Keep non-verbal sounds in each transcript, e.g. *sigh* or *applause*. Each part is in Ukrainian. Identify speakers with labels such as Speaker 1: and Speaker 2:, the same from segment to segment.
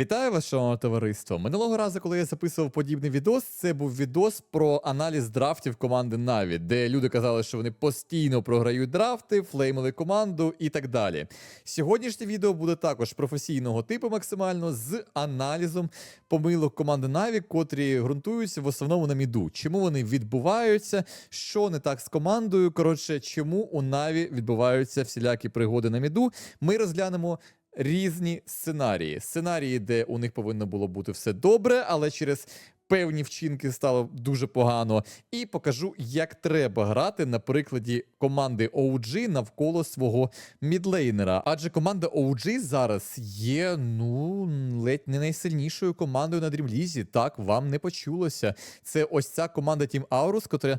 Speaker 1: Вітаю вас, шановне товариство. Минулого разу, коли я записував подібний відос, це був відос про аналіз драфтів команди Na'Vi, де люди казали, що вони постійно програють драфти, флеймили команду і так далі. Сьогоднішнє відео буде також професійного типу максимально з аналізом помилок команди Na'Vi, котрі ґрунтуються в основному на міду. Чому вони відбуваються, що не так з командою. Коротше, чому у Na'Vi відбуваються всілякі пригоди на міду. Ми розглянемо різні сценарії. Сценарії, де у них повинно було бути все добре, але через певні вчинки стало дуже погано. І покажу, як треба грати на прикладі команди OG навколо свого мідлейнера. Адже команда OG зараз є ну ледь не найсильнішою командою на дрімлізі. Так вам не почулося. Це ось ця команда Team Aurus, котра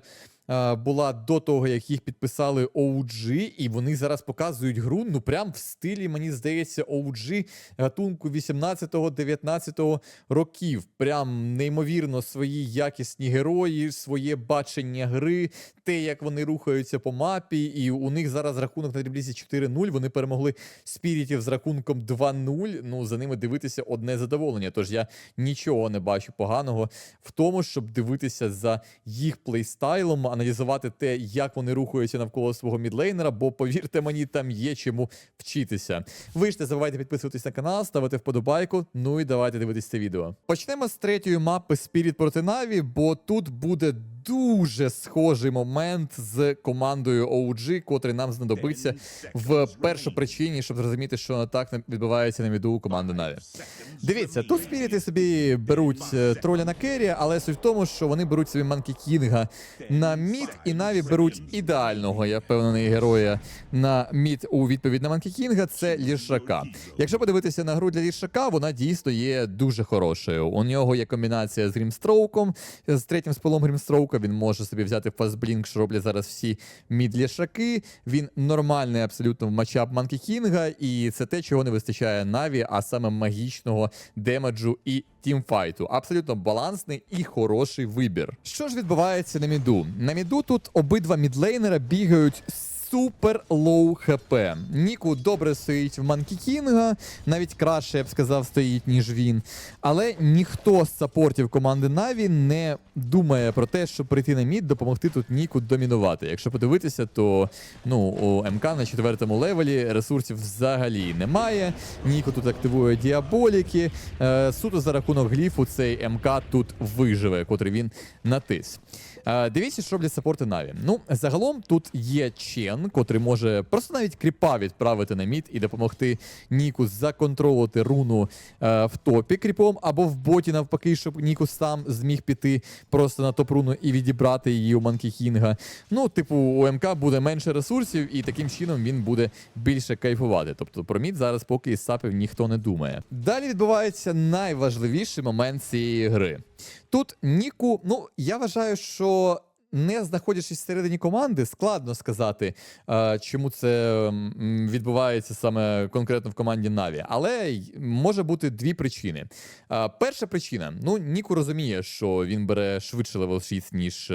Speaker 1: була до того, як їх підписали OG, і вони зараз показують гру, ну прям в стилі, мені здається, OG гатунку 18-19 років. Прям неймовірно свої якісні герої, своє бачення гри, те, як вони рухаються по мапі, і у них зараз рахунок на дріблізі 4-0. Вони перемогли спірітів з рахунком 2-0. Ну, за ними дивитися одне задоволення. Тож я нічого не бачу поганого в тому, щоб дивитися за їх плейстайлом, аналізувати те, як вони рухаються навколо свого мідлейнера, бо повірте мені, там є чому вчитися. Ви ж не забувайте підписуватись на канал, ставити вподобайку. Ну і давайте дивитись це відео. Почнемо з третьої мапи Spirit проти Na'Vi, бо тут буде дуже схожий момент з командою OG, котрий нам знадобиться в першу причині, щоб зрозуміти, що так відбувається на віду команди Na'Vi. Дивіться, тут спіріти собі беруть е, троля на кері, але суть в тому, що вони беруть собі Манкі Кінга на мід, і Наві беруть ідеального, я впевнений, героя на мід у відповідь на Манкі Кінга. Це лішака. Якщо подивитися на гру для лішака, вона дійсно є дуже хорошою. У нього є комбінація з Грімстроуком, з третім спилом Грімстроука. Він може собі взяти фастблінк, що роблять зараз всі мідлішаки. Він нормальний абсолютно в матчап Манкі Кінга, і це те, чого не вистачає Наві, а саме магічного демеджу і тімфайту. Абсолютно балансний і хороший вибір. Що ж відбувається на міду? На міду тут обидва мідлейнера бігають. Супер лоу хп. Ніку добре стоїть в Манкі Кінга, навіть краще, я б сказав, стоїть, ніж він. Але ніхто з саппортів команди Наві не думає про те, щоб прийти на мід, допомогти тут Ніку домінувати. Якщо подивитися, то ну, у МК на четвертому левелі ресурсів взагалі немає. Ніку тут активує діаболіки. Е, суто за рахунок гліфу цей МК тут виживе, котрий він натис. Е, Дивіться, що роблять саппорти Наві. Ну, загалом тут є Чен, котрий може просто навіть кріпа відправити на мід і допомогти Ніку законтролити руну е, в топі кріпом, або в боті навпаки, щоб Ніку сам зміг піти просто на топ-руну і відібрати її у Манкі Кінга. Ну, типу, у МК буде менше ресурсів, і таким чином він буде більше кайфувати. Тобто про мід зараз поки із сапів ніхто не думає. Далі відбувається найважливіший момент цієї гри. Тут Ніку, ну я вважаю, що. Не знаходячись всередині команди, складно сказати, е, чому це відбувається саме конкретно в команді Наві. Але може бути дві причини. Е, Перша причина: ну Ніку розуміє, що він бере швидше левел 6, ніж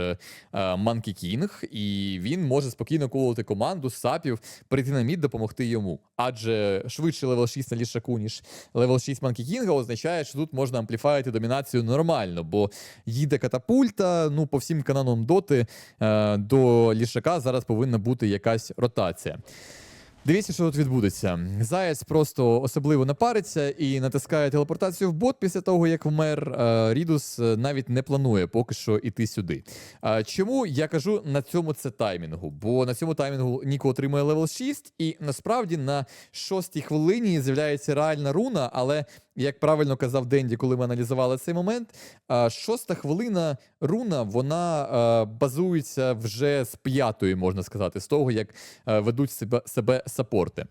Speaker 1: Манкі Кінг, і він може спокійно колоти команду сапів, прийти на мід, допомогти йому. Адже швидше левел 6 на лішаку, ніж левел 6 Манкі Кінга, означає, що тут можна ампліфаїти домінацію нормально, бо їде катапульта, ну по всім канонам доти е, до лішака зараз повинна бути якась ротація. Дивіться, що тут відбудеться. Заяць просто особливо напариться і натискає телепортацію в бот після того, як вмер. Е, Рідус е, навіть не планує поки що іти сюди. Чому я кажу на цьому це таймінгу? Бо на цьому таймінгу Ніко отримує левел 6, і насправді на шостій хвилині з'являється реальна руна, але як правильно казав Денді, коли ми аналізували цей момент, шоста хвилина руна вона базується вже з п'ятої, можна сказати, з того, як ведуть себе, себе саппорти.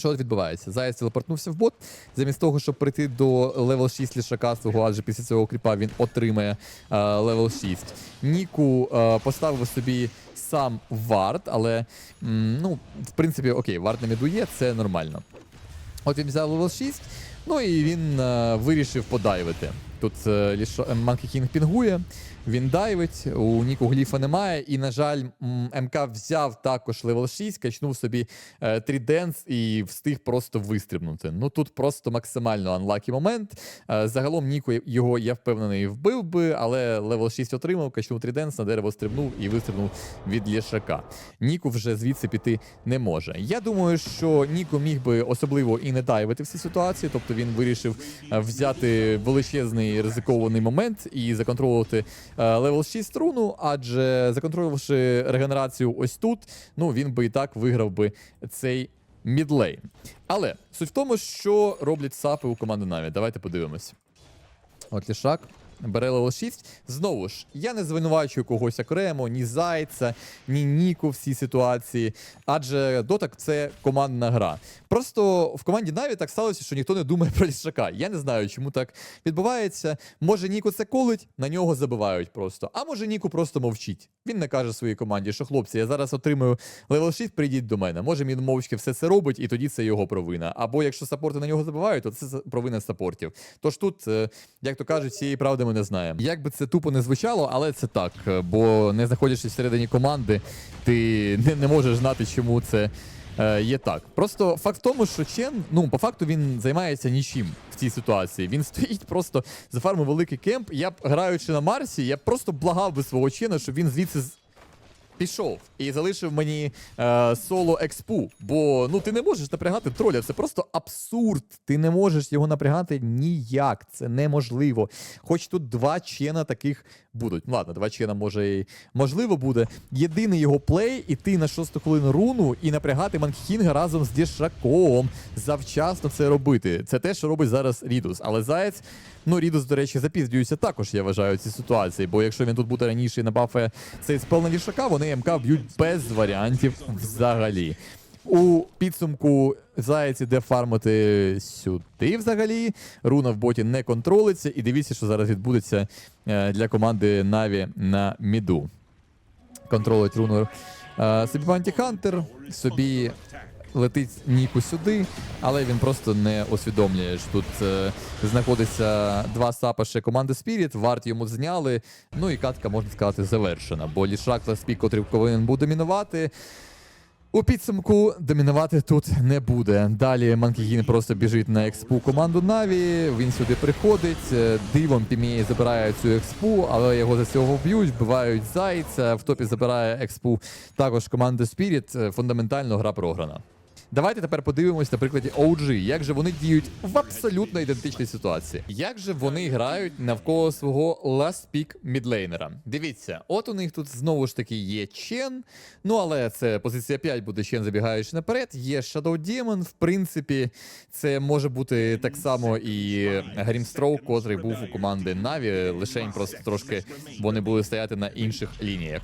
Speaker 1: Що відбувається? Заяць телепортнувся в бот. Замість того, щоб прийти до левел 6 лішака свого, адже після цього кріпа він отримає а, левел 6. Ніку а, поставив собі сам вард, але ну, в принципі, окей, вард на міду це нормально. От він взяв левел 6, ну і він е, вирішив подайвити. Тут е, Лішо... е, Monkey King пінгує, він дайвить, у Ніку гліфа немає. І, на жаль, МК взяв також левел 6, качнув собі е, 3 денс і встиг просто вистрибнути. Ну тут просто максимально анлакі момент. Е, загалом Ніку його, я впевнений, вбив би, але левел 6 отримав, качнув 3 денс, на дерево стрибнув і вистрибнув від Лєшака. Ніку вже звідси піти не може. Я думаю, що Ніку міг би особливо і не дайвити в цій ситуації, тобто він вирішив е, взяти величезний ризикований момент і законтролювати е, левел 6 руну, адже законтролювавши регенерацію ось тут, ну він би і так виграв би цей мідлейн. Але суть в тому, що роблять сапи у команди Наві. Давайте подивимось. От лішак. Бере левел 6. Знову ж, я не звинувачую когось окремо, ні Зайця, ні Ніку в цій ситуації. Адже Дотак це командна гра. Просто в команді Наві так сталося, що ніхто не думає про лішака. Я не знаю, чому так відбувається. Може, Ніку це колить, на нього забивають просто. А може, Ніку просто мовчить. Він не каже своїй команді, що хлопці, я зараз отримую левел 6, прийдіть до мене. Може, він мовчки все це робить, і тоді це його провина. Або якщо саппорти на нього забивають, то це провина саппортів. Тож тут, е, як то кажуть, цієї правди ми не знаємо. Як би це тупо не звучало, але це так. Бо не знаходячись всередині команди, ти не, не можеш знати, чому це. е, Є так. Просто факт в тому, що Чен, ну, по факту він займається нічим в цій ситуації. Він *laughs* стоїть просто за фарму великий кемп. Я граючи на Марсі, я просто благав би свого Чена, щоб він звідси пішов і залишив мені е, соло експу. Бо ну ти не можеш напрягати троля. Це просто абсурд. Ти не можеш його напрягати ніяк. Це неможливо. Хоч тут два чена таких будуть. Ну, Ладно, два чена може і можливо буде. Єдиний його плей іти на шосту хвилину руну і напрягати Манкхінга разом з Дішаком. Завчасно це робити. Це те, що робить зараз Рідус. Але Заєць. Ну, Рідус, до речі, запіздюється також, я вважаю, в цій ситуації. Бо якщо він тут буде раніше і набафе цей спел на Лішака, вони МК б'ють без варіантів взагалі. У підсумку Заєць іде фармити сюди взагалі. Руна в боті не контролиться. І дивіться, що зараз відбудеться е, для команди Наві на міду. Контролить руну е, собі Банті Хантер, собі летить Ніку сюди, але він просто не усвідомлює. що Тут е, знаходиться два сапаші команди Spirit, варт йому зняли. Ну і катка, можна сказати, завершена. Бо Лішак та Спік, котрий повинен був домінувати. У підсумку домінувати тут не буде. Далі Манкігін просто біжить на експу команду Наві. Він сюди приходить. е, Дивом Піміє забирає цю експу, але його за цього вб'ють, вбивають зайця. В топі забирає експу також команда Spirit. Е, Фундаментально гра програна. Давайте тепер подивимось на прикладі OG, як же вони діють в абсолютно ідентичній ситуації. Як же вони грають навколо свого last pick мідлейнера? Дивіться, от у них тут знову ж таки є Чен. Ну але це позиція 5 буде Чен забігаючи наперед. Є Shadow Demon, в принципі, це може бути так само і Грімстроу, котрий був у команди Наві, лишень просто трошки вони були стояти на інших лініях.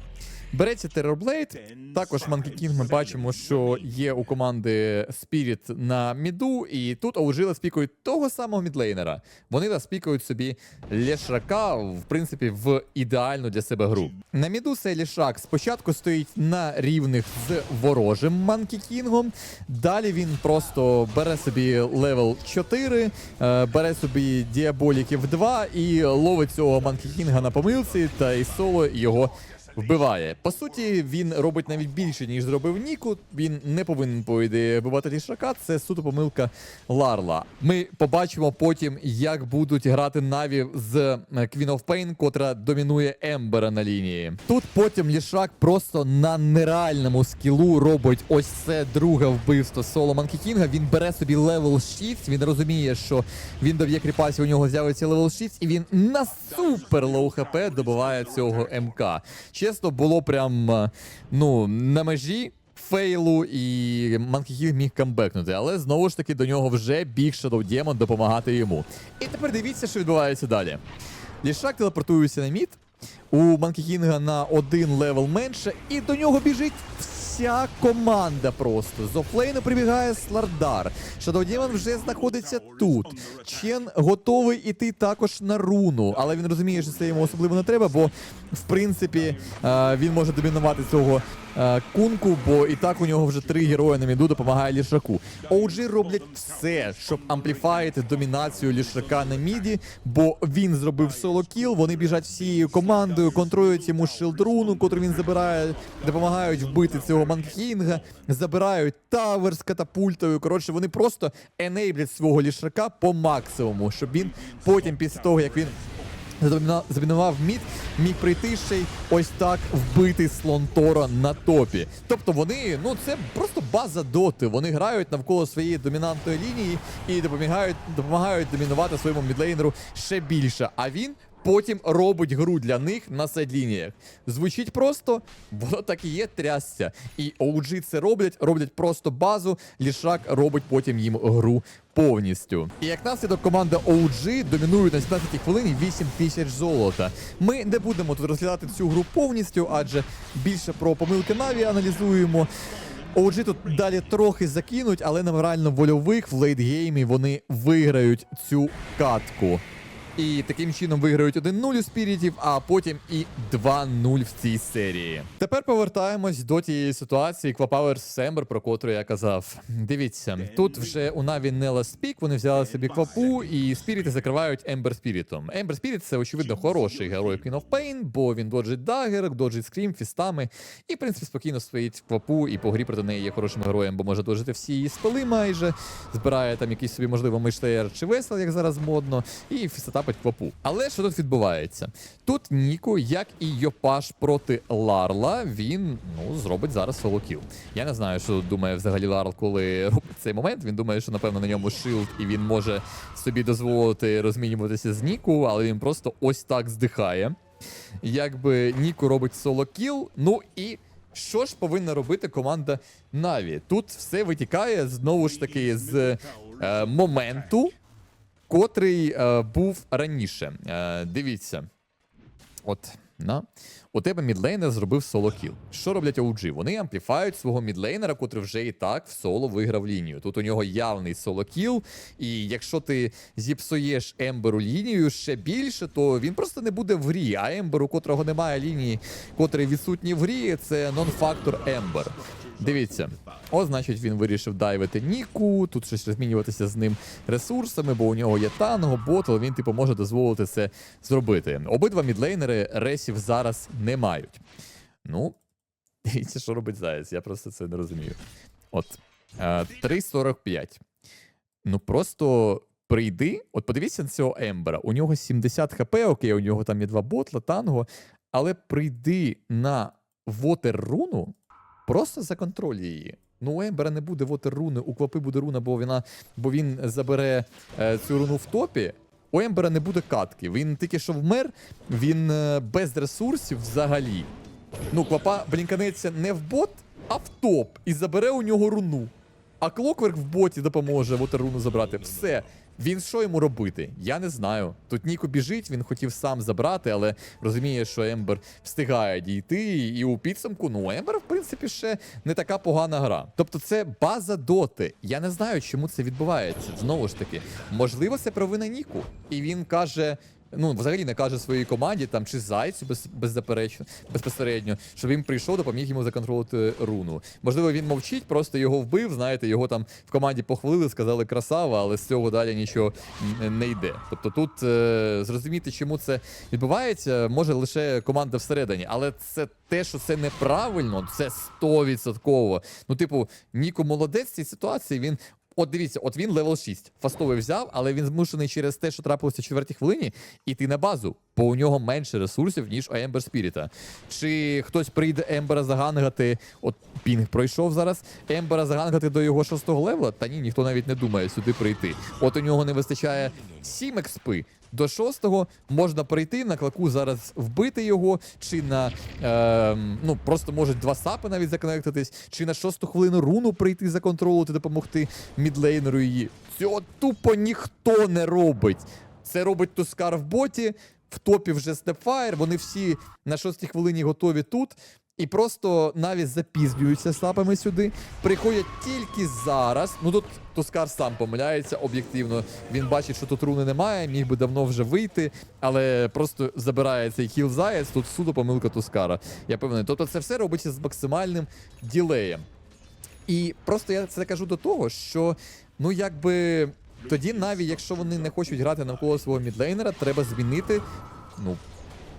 Speaker 1: Береться Terrorblade, також Monkey King ми бачимо, що є у команди Spirit на міду, і тут OG спікують того самого мідлейнера. Вони спікують собі Лешака, в принципі, в ідеальну для себе гру. На міду цей Лешак спочатку стоїть на рівних з ворожим Monkey King'ом, Далі він просто бере собі левел 4, е, бере собі діаболіків 2 і ловить цього Monkey King на помилці, та і соло його вбиває. По суті, він робить навіть більше, ніж зробив Ніку. Він не повинен по ідеї вбивати лішака. Це суто помилка Ларла. Ми побачимо потім, як будуть грати Наві з е, Queen of Pain, котра домінує Ембера на лінії. Тут потім лішак просто на нереальному скілу робить ось це друге вбивство соло Манкі Кінга. Він бере собі левел 6. Він розуміє, що він доб'є кріпасів, у нього з'явиться левел 6, і він на супер лоу хп добиває цього МК. Чесно, було прям е, ну на межі. Фейлу і Манкіхіг міг камбекнути, але знову ж таки до нього вже біг Shadow Demon допомагати йому. І тепер дивіться, що відбувається далі. Лішак телепортується на мід, у Манкігінга на один левел менше, і до нього біжить вся команда просто. З офлейну прибігає Слардар. Demon вже знаходиться тут. Чен готовий іти також на руну, але він розуміє, що це йому особливо не треба, бо в принципі е, він може домінувати цього кунку, бо і так у нього вже три герої на міду допомагає лішаку. OG роблять все, щоб ампліфаїти домінацію лішака на міді, бо він зробив соло кіл. Вони біжать всією командою, контролюють йому шилдруну, котру він забирає, допомагають вбити цього манкінга, забирають тавер з катапультою. Коротше, вони просто енейблять свого лішака по максимуму, щоб він потім, після того як він замінував мід, міг прийти ще й ось так вбити слон на топі. Тобто вони, ну це просто база доти. Вони грають навколо своєї домінантної лінії і допомагають, допомагають домінувати своєму мідлейнеру ще більше. А він. Потім робить гру для них на сайдлініях. Звучить просто, воно так і є трясся. І OG це роблять, роблять просто базу. Лішак робить потім їм гру повністю. І як наслідок команда OG домінує на 17 хвилині 8 тисяч золота. Ми не будемо тут розглядати цю гру повністю, адже більше про помилки Наві аналізуємо. OG тут далі трохи закинуть, але на морально-вольових в лейтгеймі вони виграють цю катку. І таким чином виграють 1-0 у спірітів, а потім і 2-0 в цій серії. Тепер повертаємось до тієї ситуації Квапауер Сембер, про котру я казав. Дивіться, тут вже у Наві не Peak, вони взяли собі квапу, і спіріти закривають Ембер Спірітом. Ембер Спіріт це очевидно хороший герой Queen of Pain, бо він доджить дагер, доджить скрім, фістами, і в принципі спокійно стоїть квапу, і по грі проти неї є хорошим героєм, бо може доджити всі її спали майже, збирає там якийсь собі, можливо, миштеєр чи весел, як зараз модно, і фістатапить квапу. Але що тут відбувається? Тут Ніку, як і Йопаш проти Ларла, він ну зробить зараз солокіл. Я не знаю, що думає взагалі Ларл, коли робить цей момент. Він думає, що напевно на ньому шилд, і він може собі дозволити розмінюватися з Ніку, але він просто ось так здихає. Якби Ніку робить соло-кіл, ну і. Що ж повинна робити команда Наві? Тут все витікає знову ж таки з е, моменту, котрий е, був раніше. Е, дивіться. От, на. У тебе мідлейнер зробив соло кіл. Що роблять OG? Вони ампліфають свого мідлейнера, котрий вже і так в соло виграв лінію. Тут у нього явний соло кіл, і якщо ти зіпсуєш Емберу лінію ще більше, то він просто не буде в грі. А Ембер, у котрого немає лінії, котрий відсутній в грі, це нон-фактор Ембер. Дивіться, о, значить, він вирішив дайвити Ніку, тут щось розмінюватися з ним ресурсами, бо у нього є танго, ботл, він типу може дозволити це зробити. Обидва мідлейнери ресів зараз не мають. Ну, *laughs* дивіться, що робить Заяць, я просто це не розумію. От. е, 3.45. Ну просто прийди, от подивіться на цього Ембера. У нього 70 хп, окей, у нього там є два ботла, танго, але прийди на Вотер руну, просто законтроль її. Ну, у Ембера не буде Вотер руни, у Квапи буде руна, бо, вона, бо він забере е, цю руну в топі. У Ембера не буде катки. Він тільки що вмер, він е, без ресурсів взагалі. Ну, Квапа блінканеться не в бот, а в топ. І забере у нього руну. А Клокверк в боті допоможе Вотер руну забрати. Все. Він що йому робити? Я не знаю. Тут Ніко біжить, він хотів сам забрати, але розуміє, що Ембер встигає дійти, і у підсумку, ну, Ембер, в принципі, ще не така погана гра. Тобто це база доти. Я не знаю, чому це відбувається. Знову ж таки, можливо, це провина Ніку. І він каже. Ну, взагалі не каже своїй команді там чи зайцю без, беззаперечно, безпосередньо, щоб він прийшов, допоміг йому законтролити руну. Можливо, він мовчить, просто його вбив. Знаєте, його там в команді похвалили, сказали красава, але з цього далі нічого не йде. Тобто тут е, зрозуміти, чому це відбувається, може лише команда всередині, але це те, що це неправильно, це 100%. Ну, типу, Ніко молодець в цій ситуації. Він От дивіться, от він левел 6. Фастовий взяв, але він змушений через те, що трапилося в четвертій хвилині, іти на базу, бо у нього менше ресурсів, ніж у Ембер Спіріта. Чи хтось прийде Ембера загангати, от Пінг пройшов зараз, Ембера загангати до його шостого левела? Та ні, ніхто навіть не думає сюди прийти. От у нього не вистачає 7 експи. До шостого можна прийти на клаку зараз вбити його, чи на е, ну просто можуть два сапи навіть законектитись, чи на шосту хвилину руну прийти законтролити, допомогти мідлейнеру її. Цього тупо ніхто не робить. Це робить Тускар в боті. В топі вже Степфайр, вони всі на шостій хвилині готові тут. І просто навіть запізнюються сапами сюди, приходять тільки зараз. Ну тут Тускар сам помиляється об'єктивно. Він бачить, що тут руни немає, міг би давно вже вийти, але просто забирає цей хіл заяць. Тут суду помилка Тускара. Я певний. Тобто це все робиться з максимальним ділеєм. І просто я це кажу до того, що ну якби тоді, навіть якщо вони не хочуть грати навколо свого мідлейнера, треба змінити. Ну,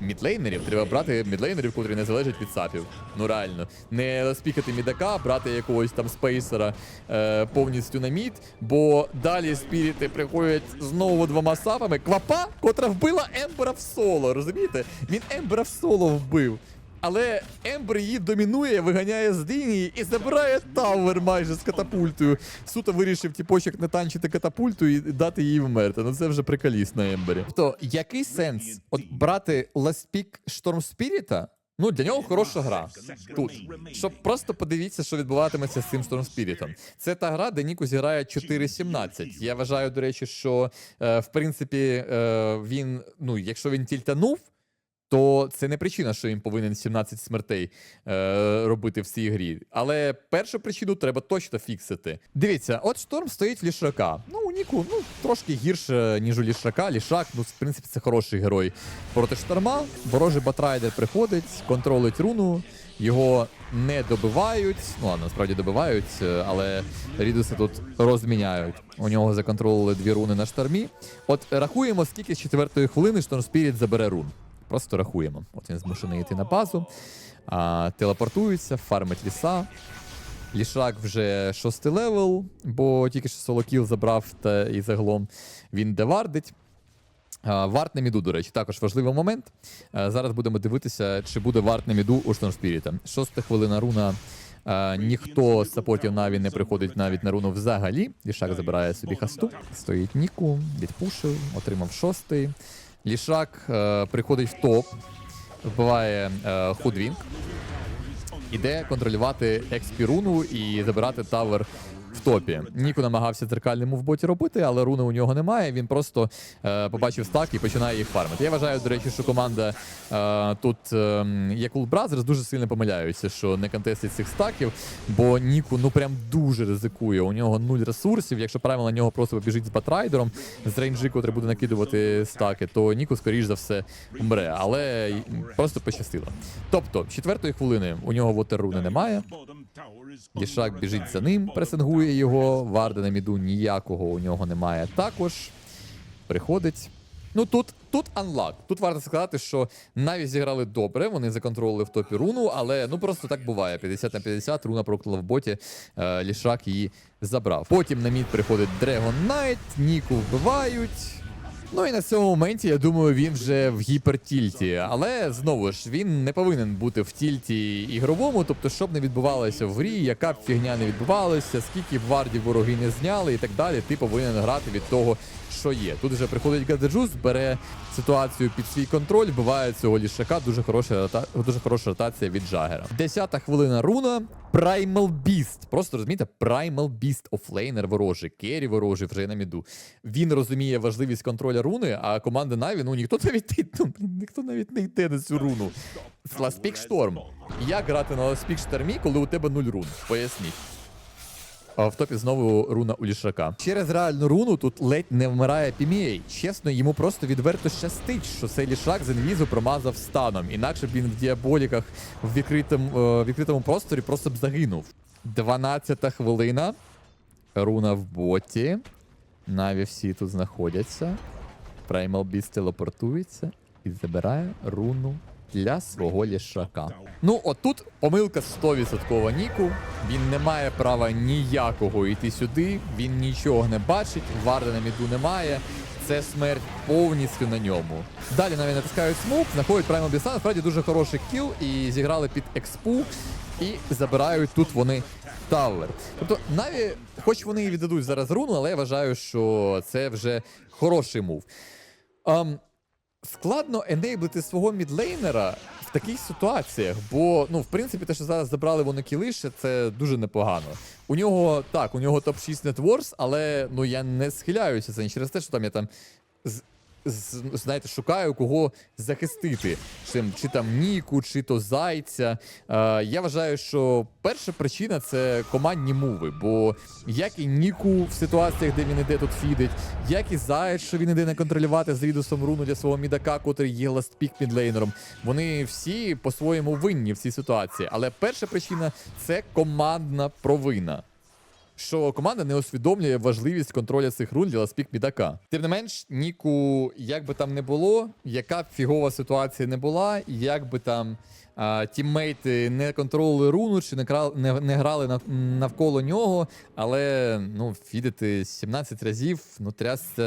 Speaker 1: мідлейнерів. Треба брати мідлейнерів, котрі не залежать від сапів. Ну реально. Не спікати мідака, брати якогось там спейсера е, повністю на мід, бо далі спіріти приходять знову двома сапами. Квапа, котра вбила Ембера в соло, розумієте? Він Ембера в соло вбив. Але Ембер її домінує, виганяє з лінії і забирає тавер майже з катапультою. Суто вирішив тіпочок не танчити катапульту і дати їй вмерти. Ну це вже приколіс на Ембері. Тобто, який сенс от брати Ласпік Шторм Спіріта? Ну, для нього хороша гра тут. Щоб просто подивіться, що відбуватиметься з цим Storm Spirit. Це та гра, де Ніку зіграє 4-17. Я вважаю, до речі, що е, в принципі е, він, ну, якщо він тільтанув, то це не причина, що він повинен 17 смертей е, робити в цій грі. Але першу причину треба точно фіксити. Дивіться, от шторм стоїть в лішака. Ну, у Ніку ну, трошки гірше, ніж у лішака. Лішак, ну, в принципі, це хороший герой проти шторма. Ворожий батрайдер приходить, контролить руну. Його не добивають. Ну ладно, насправді добивають, е, але Рідуси тут розміняють. У нього законтролили дві руни на штормі. От рахуємо, скільки з четвертої хвилини Шторм Спіріт забере рун. Просто рахуємо. От він змушений йти на базу, а, телепортується, фармить ліса. Лішак вже шостий левел, бо тільки що солокіл забрав та і загалом він девардить. Варт на міду, до речі, також важливий момент. Зараз будемо дивитися, чи буде варт на міду у Штормспіріта. Шоста хвилина руна. Ніхто з саппортів Наві не приходить навіть на руну взагалі. Лішак забирає собі хасту. Стоїть Ніку, відпушив, отримав шостий. Лішак е, приходить в топ, вбиває е, Худвінг, іде контролювати експіруну і забирати тавер в топі. Ніку намагався дзеркальному в боті робити, але руни у нього немає. Він просто е, побачив стак і починає їх фармити. Я вважаю, до речі, що команда е, тут е, як Ул Бразерс дуже сильно помиляються, що не контестить цих стаків, бо Ніку ну прям дуже ризикує. У нього нуль ресурсів. Якщо правильно на нього просто побіжить з батрайдером, з рейнджі, котрий буде накидувати стаки, то Ніку, скоріш за все, вмре. Але просто пощастило. Тобто, четвертої хвилини у нього вотерруни немає. Дішак біжить за ним, пресингує його. Варда на міду ніякого у нього немає також. Приходить. Ну тут, тут анлак. Тут варто сказати, що навіть зіграли добре, вони законтролили в топі руну, але ну просто так буває. 50 на 50, руна прокляла в боті, е, лішак її забрав. Потім на мід приходить Dragon Knight, Ніку вбивають. Ну і на цьому моменті, я думаю, він вже в гіпертільті. Але знову ж він не повинен бути в тільті ігровому, тобто, щоб не відбувалося в грі, яка б фігня не відбувалася, скільки б вардів вороги не зняли і так далі. Ти повинен грати від того, що є. Тут вже приходить Гадеджус, бере ситуацію під свій контроль, вбиває цього лішака. Дуже хороша рота... дуже хороша ротація від Джагера. Десята хвилина руна. Primal Beast. Просто розумієте, Primal Beast офлейнер ворожий, керрі ворожий вже на міду. Він розуміє важливість контроля руни, а команда Наві, ну ніхто навіть ну, ніхто навіть не йде на цю руну. Ласпік Шторм. Як грати на Ласпік Штормі, коли у тебе нуль рун? Поясніть. В топі знову руна у лішака. Через реальну руну тут ледь не вмирає Пімієй. Чесно, йому просто відверто щастить, що цей лішак з інвізу промазав станом. Інакше б він в діаболіках в відкритому, е, відкритому просторі просто б загинув. 12 хвилина. Руна в боті. Наві всі тут знаходяться. Primal Beast телепортується і забирає руну для свого лішака. Ну, отут помилка 100% Ніку. Він не має права ніякого йти сюди, він нічого не бачить, варди на міду немає. Це смерть повністю на ньому. Далі навіть натискають смук, знаходять Primal Beast, насправді дуже хороший кіл і зіграли під експу. І забирають тут вони Тавер. Тобто, Наві, хоч вони і віддадуть зараз руну, але я вважаю, що це вже хороший мув. Ам, складно енейблити свого мідлейнера в таких ситуаціях, бо, ну, в принципі, те, що зараз забрали вони кілише, це дуже непогано. У нього так, у нього топ-6 нетворс, але ну я не схиляюся це не через те, що там я там знаєте, шукаю кого захистити. Чи, чи там Ніку, чи то Зайця. Е, я вважаю, що перша причина це командні муви. Бо як і Ніку в ситуаціях, де він іде тут фідить, як і Заяць, що він іде не контролювати з Рідусом руну для свого мідака, котрий є ластпік мідлейнером. Вони всі по-своєму винні в цій ситуації. Але перша причина це командна провина що команда не усвідомлює важливість контроля цих рун для ласпік мідака. Тим не менш, Ніку, як би там не було, яка б фігова ситуація не була, як би там тіммейти не контролювали руну чи не, крал- не, не грали нав, навколо нього, але ну, фідити 17 разів, ну трясся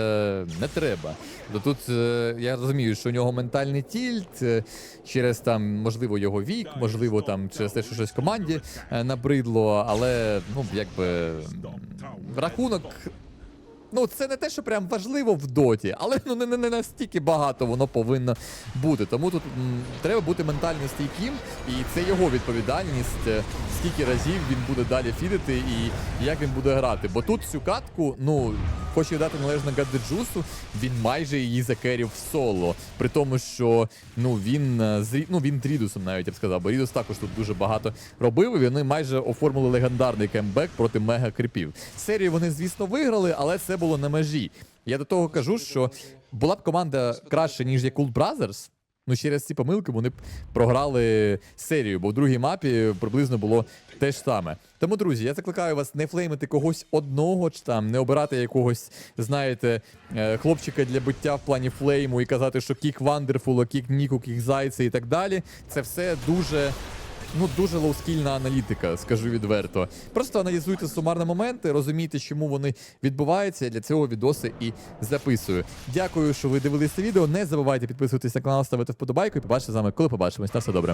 Speaker 1: не треба. То тут е, я розумію, що у нього ментальний тільт е, через там, можливо, його вік, можливо, там через те, що щось команді е, набридло, але ну якби рахунок. Ну, це не те, що прям важливо в доті, але ну не, не, не настільки багато воно повинно бути. Тому тут м, треба бути ментально стійким, і це його відповідальність, е, скільки разів він буде далі фідити і як він буде грати. Бо тут цю катку, ну, хочу дати належне Гаддеджусу, він майже її закерів в соло. При тому, що ну він е, з ну, він Рідусом навіть я б сказав, бо Рідус також тут дуже багато робив, і вони майже оформили легендарний кембек проти мега кріпів. Серію вони, звісно, виграли, але це було на межі. Я до того кажу, що була б команда краще, ніж є Cool Brothers, Ну, через ці помилки вони б програли серію, бо в другій мапі приблизно було те ж саме. Тому, друзі, я закликаю вас не флеймити когось одного чи там, не обирати якогось, знаєте, е, хлопчика для биття в плані флейму і казати, що кік Вандерфула, кік Ніку, кік Зайця і так далі. Це все дуже. Ну, дуже лоускільна аналітика, скажу відверто. Просто аналізуйте сумарні моменти, розумійте, чому вони відбуваються. Я для цього відоси і записую. Дякую, що ви дивилися відео. Не забувайте підписуватися на канал, ставити вподобайку і побачити з вами, коли побачимось. На все добре.